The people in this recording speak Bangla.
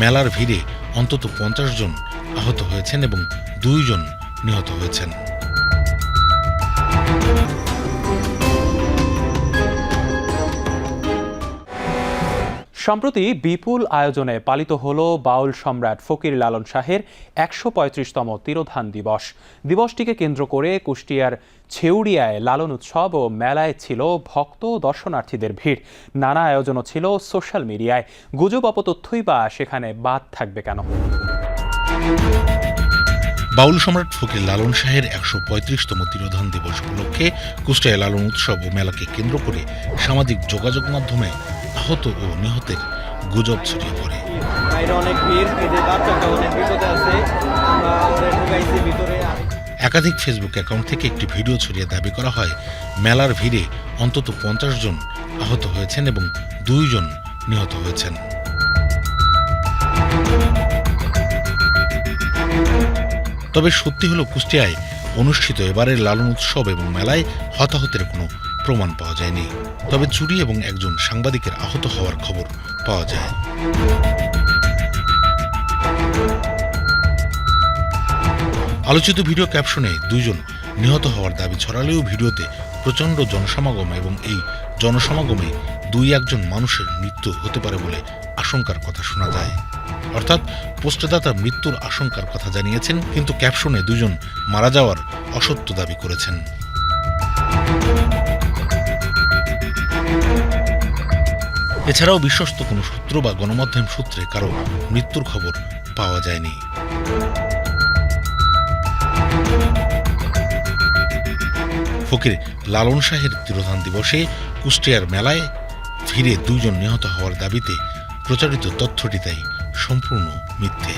মেলার ভিড়ে অন্তত পঞ্চাশ জন আহত হয়েছেন এবং দুইজন নিহত হয়েছেন। সম্প্রতি বিপুল আয়োজনে পালিত হল বাউল সম্রাট ফকির লালন শাহের একশো পঁয়ত্রিশতম তিরোধান দিবস। দিবসটিকে কেন্দ্র করে কুষ্টিয়ার ছেউড়িয়ায় লালন উৎসব ও মেলায় ছিল ভক্ত দর্শনার্থীদের ভিড়। নানা আয়োজনও ছিল সোশ্যাল মিডিয়ায়। গুজব, অপতথ্যই বা সেখানে বাদ থাকবে কেন? বাউল সম্রাট ফকির লালন শাহের একশো পঁয়ত্রিশতম তিরোধান দিবস উপলক্ষে কুষ্টিয়ায় লালন উৎসব ও মেলাকে কেন্দ্র করে সামাজিক যোগাযোগ মাধ্যমে আহত ও নিহতের গুজব ছড়িয়ে পড়ে। অনেক ভিড় বাচ্চাটা অনেক বিপদে আছে। আমরা ওরে ঢুকাইছি ভিতরে। একাধিক ফেসবুক অ্যাকাউন্ট থেকে একটি ভিডিও ছড়িয়ে দাবি করা হয় মেলার ভিড়ে অন্তত পঞ্চাশ জন আহত হয়েছেন এবং দুইজন নিহত হয়েছেন। তবে সত্যি হলো কুষ্টিয়ায় অনুষ্ঠিত এবারের লালন উৎসব এবং মেলায় হতাহতের কোনো প্রমাণ পাওয়া যায়নি। তবে চুরি এবং একজন সাংবাদিকের আহত হওয়ার খবর পাওয়া যায়। আলোচিত ভিডিও ক্যাপশনে দুইজন নিহত হওয়ার দাবি ছড়ালেও ভিডিওতে প্রচণ্ড জনসমাগম এবং এই জনসমাগমে দুই একজন মানুষের মৃত্যু হতে পারে বলে আশঙ্কার কথা শোনা যায়। অর্থাৎ পোস্টদাতা মৃত্যুর আশঙ্কার কথা জানিয়েছেন, কিন্তু ক্যাপশনে দুজন মারা যাওয়ার অসত্য দাবি করেছেন। এছাড়াও বিশ্বস্ত কোনো সূত্র বা গণমাধ্যম সূত্রে কারও মৃত্যুর খবর পাওয়া যায়নি। ফকির, লালন শাহের তিরোধান দিবসে কুষ্টিয়ার মেলায় ফিরে দুজন নিহত হওয়ার দাবিতে প্রচারিত তথ্যটি তাই সম্পূর্ণ মিথ্যে।